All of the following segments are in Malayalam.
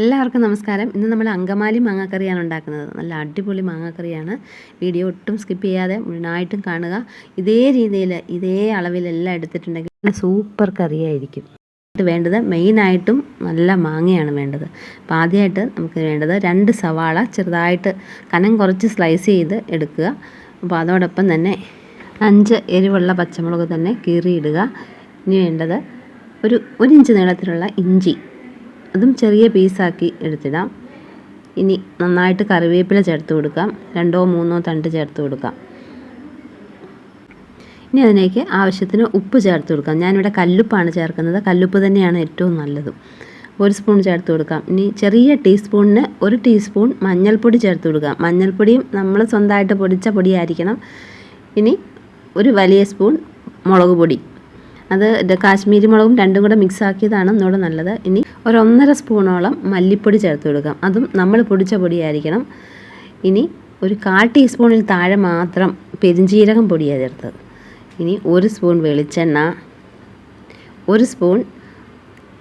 എല്ലാവർക്കും നമസ്കാരം. ഇന്ന് നമ്മൾ അങ്കമാലി മാങ്ങാക്കറിയാണ് ഉണ്ടാക്കുന്നത്. നല്ല അടിപൊളി മാങ്ങാക്കറിയാണ്. വീഡിയോ ഒട്ടും സ്കിപ്പ് ചെയ്യാതെ മുഴുവനായിട്ടും കാണുക. ഇതേ രീതിയിൽ ഇതേ അളവിലെല്ലാം എടുത്തിട്ടുണ്ടെങ്കിൽ സൂപ്പർ കറിയായിരിക്കും. വേണ്ടത് മെയിനായിട്ടും നല്ല മാങ്ങയാണ് വേണ്ടത്. അപ്പോൾ ആദ്യമായിട്ട് നമുക്ക് വേണ്ടത് രണ്ട് സവാള ചെറുതായിട്ട് കനം കുറച്ച് സ്ലൈസ് ചെയ്ത് എടുക്കുക. അപ്പോൾ അതോടൊപ്പം തന്നെ അഞ്ച് എരിവുള്ള പച്ചമുളക് തന്നെ കീറിയിടുക. ഇനി വേണ്ടത് ഒരു ഒരു ഇഞ്ച് നീളത്തിലുള്ള ഇഞ്ചി. അതും ചെറിയ പീസാക്കി എടുത്തിടാം. ഇനി നന്നായിട്ട് കറിവേപ്പില ചേർത്ത് കൊടുക്കാം. രണ്ടോ മൂന്നോ തണ്ട് ചേർത്ത് കൊടുക്കാം. ഇനി അതിലേക്ക് ആവശ്യത്തിന് ഉപ്പ് ചേർത്ത് കൊടുക്കാം. ഞാനിവിടെ കല്ലുപ്പാണ് ചേർക്കുന്നത്. കല്ലുപ്പ് തന്നെയാണ് ഏറ്റവും നല്ലത്. ഒരു സ്പൂൺ ചേർത്ത് കൊടുക്കാം. ഇനി ചെറിയ ടീസ്പൂണിന് ഒരു ടീസ്പൂൺ മഞ്ഞൾപ്പൊടി ചേർത്ത് കൊടുക്കാം. മഞ്ഞൾപ്പൊടിയും നമ്മൾ സ്വന്തമായിട്ട് പൊടിച്ച പൊടിയായിരിക്കണം. ഇനി ഒരു വലിയ സ്പൂൺ മുളക് പൊടി. അത് കാശ്മീരി മുളകും രണ്ടും കൂടെ മിക്സ് ആക്കിയതാണ് ഒന്നുകൂടെ നല്ലത്. ഇനി ഒരു ഒന്നര സ്പൂണോളം മല്ലിപ്പൊടി ചേർത്ത് കൊടുക്കാം അതും നമ്മൾ പൊടിച്ച പൊടിയായിരിക്കണം. ഇനി ഒരു കാൽ ടീസ്പൂണിൽ താഴെ മാത്രം പെരിഞ്ജീരകം പൊടിയാണ് ചേർത്തത്. ഇനി ഒരു സ്പൂൺ വെളിച്ചെണ്ണ ഒരു സ്പൂൺ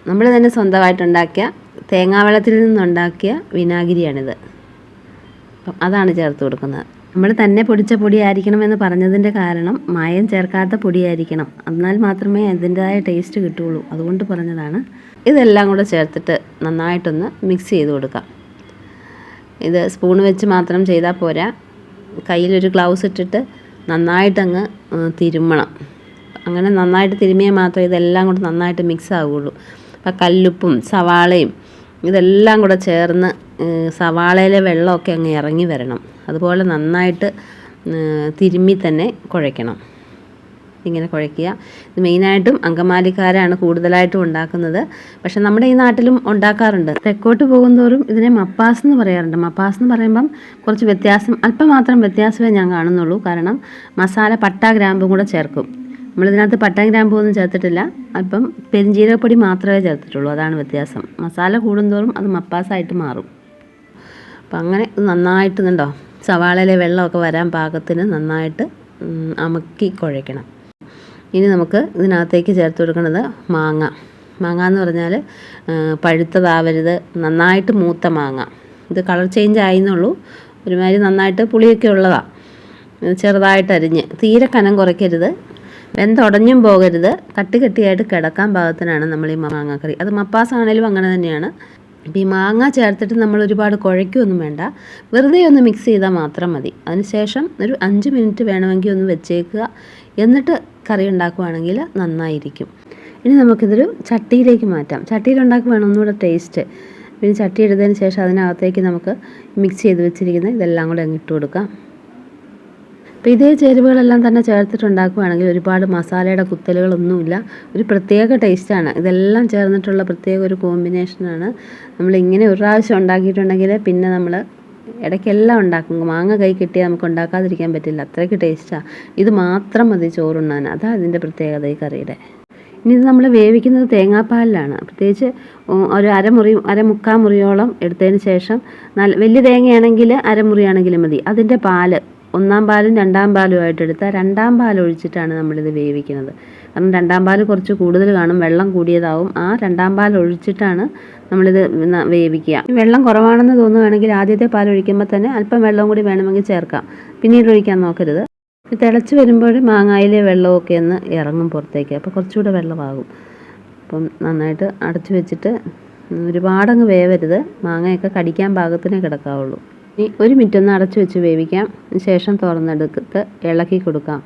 നമ്മൾ തന്നെ സ്വന്തമായിട്ടുണ്ടാക്കിയ തേങ്ങാവെള്ളത്തിൽ നിന്നുണ്ടാക്കിയ വിനാഗിരിയാണിത്. അപ്പം അതാണ് ചേർത്ത് കൊടുക്കുന്നത്. നമ്മൾ തന്നെ പൊടിച്ച പൊടിയായിരിക്കണമെന്ന് പറഞ്ഞതിന്റെ കാരണം മായം ചേർക്കാത്ത പൊടിയായിരിക്കണം. എന്നാൽ മാത്രമേ അതിന്റെതായ ടേസ്റ്റ് കിട്ടുള്ളൂ അതുകൊണ്ട് പറഞ്ഞതാണ്. ഇതെല്ലാം കൂടെ ചേർത്തിട്ട് നന്നായിട്ടൊന്ന് മിക്സ് ചെയ്ത് കൊടുക്കാം ഇത് സ്പൂൺ വെച്ച് മാത്രം ചെയ്താൽ പോരാ. കയ്യിലൊരു ഗ്ലൗസ് ഇട്ടിട്ട് നന്നായിട്ടങ്ങ് തിരുമ്മണം. അങ്ങനെ നന്നായിട്ട് തിരുമ്മിയാൽ മാത്രമേ ഇതെല്ലാം കൂടെ നന്നായിട്ട് മിക്സ് ആവുകയുള്ളൂ. അപ്പം കല്ലുപ്പും സവാളയും ഇതെല്ലാം കൂടെ ചേർന്ന് സവാളയിലെ വെള്ളമൊക്കെ അങ്ങ് ഇറങ്ങി വരണം. അതുപോലെ നന്നായിട്ട് തിരുമ്മി തന്നെ കുഴയ്ക്കണം. ഇങ്ങനെ കുഴയ്ക്കുക. ഇത് മെയിനായിട്ടും അങ്കമാലിക്കാരാണ് കൂടുതലായിട്ടും ഉണ്ടാക്കുന്നത്. പക്ഷെ നമ്മുടെ ഈ നാട്ടിലും ഉണ്ടാക്കാറുണ്ട്. തെക്കോട്ട് പോകുന്തോറും ഇതിനെ മപ്പാസ് എന്ന് പറയാറുണ്ട്. മപ്പാസ് എന്ന് പറയുമ്പം കുറച്ച് വ്യത്യാസം അല്പം മാത്രം വ്യത്യാസമേ ഞാൻ കാണുന്നുള്ളൂ. കാരണം മസാല പട്ട ഗ്രാമ്പും കൂടെ ചേർക്കും. നമ്മളിതിനകത്ത് പട്ടാൻ ഗ്രാമ്പൊന്നും ചേർത്തിട്ടില്ല. അല്പം പെരിഞ്ജീരകപ്പൊടി മാത്രമേ ചേർത്തിട്ടുള്ളൂ. അതാണ് വ്യത്യാസം. മസാല കൂടുന്തോറും അത് മപ്പാസായിട്ട് മാറും. അപ്പം അങ്ങനെ നന്നായിട്ട് കണ്ടോ? സവാളയിലെ വെള്ളമൊക്കെ വരാൻ പാകത്തിന് നന്നായിട്ട് അമക്കി കുഴയ്ക്കണം. ഇനി നമുക്ക് ഇതിനകത്തേക്ക് ചേർത്ത് കൊടുക്കുന്നത് മാങ്ങ. മാങ്ങ എന്ന് പറഞ്ഞാൽ പഴുത്തതാവരുത് നന്നായിട്ട് മൂത്ത മാങ്ങ. ഇത് കളർ ചേഞ്ച് ആയിന്നുള്ളൂ. ഒരുമാതിരി നന്നായിട്ട് പുളിയൊക്കെ ഉള്ളതാണ് ചെറുതായിട്ട് അരിഞ്ഞ്. തീരെ കനം കുറയ്ക്കരുത്. വെന്തുടഞ്ഞും പോകരുത്. കട്ടി കട്ടിയായിട്ട് കിടക്കാൻ പാകത്തിനാണ് നമ്മൾ ഈ കറി. അത് മപ്പാസാണേലും അങ്ങനെ തന്നെയാണ്. അപ്പം ഈ മാങ്ങ ചേർത്തിട്ട് നമ്മൾ ഒരുപാട് കുഴയ്ക്കൊന്നും വേണ്ട. വെറുതെ ഒന്ന് മിക്സ് ചെയ്താൽ മാത്രം മതി. അതിനുശേഷം ഒരു അഞ്ച് മിനിറ്റ് വേണമെങ്കിൽ ഒന്ന് വെച്ചേക്കുക. എന്നിട്ട് കറി ഉണ്ടാക്കുവാണെങ്കിൽ നന്നായിരിക്കും. ഇനി നമുക്കിതൊരു ചട്ടിയിലേക്ക് മാറ്റാം. ചട്ടിയിൽ ഉണ്ടാക്കുവാണ് ഒന്നുകൂടെ ടേസ്റ്റ് പിന്നെ ചട്ടി എടുത്തതിന് ശേഷം അതിനകത്തേക്ക് നമുക്ക് മിക്സ് ചെയ്ത് വെച്ചിരിക്കുന്ന ഇതെല്ലാം കൂടെ അങ്ങ് ഇട്ട് കൊടുക്കാം. അപ്പോൾ ഇതേ ചേരുവകളെല്ലാം തന്നെ ചേർത്തിട്ടുണ്ടാക്കുകയാണെങ്കിൽ ഒരുപാട് മസാലയുടെ കുത്തലുകളൊന്നുമില്ല. ഒരു പ്രത്യേക ടേസ്റ്റാണ്. ഇതെല്ലാം ചേർന്നിട്ടുള്ള പ്രത്യേക ഒരു കോമ്പിനേഷനാണ്. നമ്മളിങ്ങനെ ഒരു പ്രാവശ്യം ഉണ്ടാക്കിയിട്ടുണ്ടെങ്കിൽ പിന്നെ നമ്മൾ ഇടയ്ക്കെല്ലാം ഉണ്ടാക്കും. മാങ്ങ കൈ കിട്ടിയാൽ നമുക്ക് ഉണ്ടാക്കാതിരിക്കാൻ പറ്റില്ല. അത്രയ്ക്ക് ടേസ്റ്റാണ് ഇത് മാത്രം മതി ചോറുണ്ണാൻ. അതാണ് ഇതിന്റെ പ്രത്യേകത ഈ കറിയുടെ. ഇനി ഇത് നമ്മൾ വേവിക്കുന്നത് തേങ്ങാപ്പാലിലാണ്. പ്രത്യേകിച്ച് ഒരു അരമുറി അരമുക്കാൽ മുറിയോളം എടുത്തതിന് ശേഷം നല്ല വലിയ തേങ്ങയാണെങ്കിൽ അരമുറിയാണെങ്കിലും മതി. അതിന്റെ പാൽ ഒന്നാം പാലും രണ്ടാം പാലും ആയിട്ട് എടുത്താൽ രണ്ടാം പാൽ ഒഴിച്ചിട്ടാണ് നമ്മളിത് വേവിക്കുന്നത്. കാരണം രണ്ടാം പാൽ കുറച്ച് കൂടുതൽ കാണും വെള്ളം കൂടിയതാവും. ആ രണ്ടാം പാൽ ഒഴിച്ചിട്ടാണ് നമ്മളിത് വേവിക്കുക. വെള്ളം കുറവാണെന്ന് തോന്നുകയാണെങ്കിൽ ആദ്യത്തെ പാൽ ഒഴിക്കുമ്പോൾ തന്നെ അല്പം വെള്ളം കൂടി വേണമെങ്കിൽ ചേർക്കാം. പിന്നീട് ഒഴിക്കാൻ നോക്കരുത്. തിളച്ച് വരുമ്പോൾ മാങ്ങായിലെ വെള്ളമൊക്കെ ഒന്ന് ഇറങ്ങും പുറത്തേക്ക്. അപ്പോൾ കുറച്ചുകൂടെ വെള്ളമാകും. അപ്പം നന്നായിട്ട് അടച്ചു വെച്ചിട്ട് ഒരുപാടങ്ങ് വേവരുത്. മാങ്ങയൊക്കെ കടിക്കാൻ പാകത്തിനേ കിടക്കാവുള്ളൂ. ഇനി ഒരു മിനിറ്റ് ഒന്ന് അടച്ചു വെച്ച് വേവിക്കാം. ശേഷം തുറന്നെടുത്ത് ഇളക്കി കൊടുക്കാം.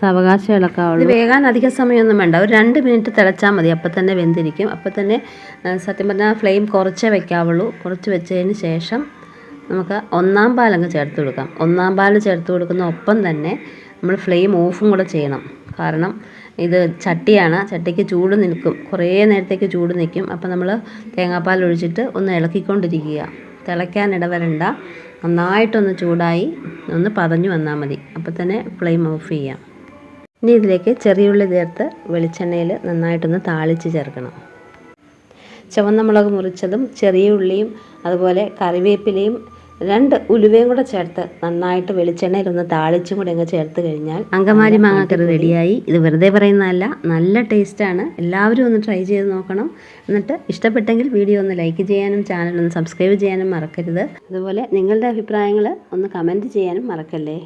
സാവകാശം ഇളക്കാവുള്ളൂ. വേകാൻ അധിക സമയമൊന്നും വേണ്ട. ഒരു രണ്ട് മിനിറ്റ് തിളച്ചാൽ മതി. അപ്പം തന്നെ വെന്തിരിക്കും. അപ്പം തന്നെ സത്യം പറഞ്ഞാൽ ഫ്ലെയിം കുറച്ചേ വെക്കാവുള്ളൂ. കുറച്ച് വെച്ചതിന് ശേഷം നമുക്ക് ഒന്നാം പാലങ്ങ് ചേർത്ത് കൊടുക്കാം. ഒന്നാം പാൽ ചേർത്ത് കൊടുക്കുന്ന ഒപ്പം തന്നെ നമ്മൾ ഫ്ലെയിം ഓഫും കൂടെ ചെയ്യണം. കാരണം ഇത് ചട്ടിയാണ്. ചട്ടിക്ക് ചൂട് നിൽക്കും. കുറേ നേരത്തേക്ക് ചൂട് നിൽക്കും. അപ്പം നമ്മൾ തേങ്ങാപ്പാൽ ഒഴിച്ചിട്ട് ഒന്ന് ഇളക്കിക്കൊണ്ടിരിക്കുക. തിളയ്ക്കാൻ ഇടവരണ്ട. നന്നായിട്ടൊന്ന് ചൂടായി ഒന്ന് പതഞ്ഞു വന്നാൽ മതി. അപ്പോൾ തന്നെ ഫ്ലെയിം ഓഫ് ചെയ്യാം. ഇനി ഇതിലേക്ക് ചെറിയുള്ളി ചേർത്ത് വെളിച്ചെണ്ണയിൽ നന്നായിട്ടൊന്ന് താളിച്ച് ചേർക്കണം. ചുവന്ന മുളക് മുറിച്ചതും ചെറിയ ഉള്ളിയും അതുപോലെ കറിവേപ്പിലയും രണ്ട് ഉലുവയും കൂടെ ചേർത്ത് നന്നായിട്ട് വെളിച്ചെണ്ണയിൽ ഒന്ന് താളിച്ചും കൂടെ അങ്ങ് ചേർത്ത് കഴിഞ്ഞാൽ അങ്കമാരി മാങ്ങാക്കറി റെഡിയായി. ഇത് വെറുതെ പറയുന്നതല്ല നല്ല ടേസ്റ്റാണ്. എല്ലാവരും ഒന്ന് ട്രൈ ചെയ്ത് നോക്കണം. എന്നിട്ട് ഇഷ്ടപ്പെട്ടെങ്കിൽ വീഡിയോ ഒന്ന് ലൈക്ക് ചെയ്യാനും ചാനൽ ഒന്ന് സബ്സ്ക്രൈബ് ചെയ്യാനും മറക്കരുത്. അതുപോലെ നിങ്ങളുടെ അഭിപ്രായങ്ങൾ ഒന്ന് കമന്റ് ചെയ്യാനും മറക്കല്ലേ?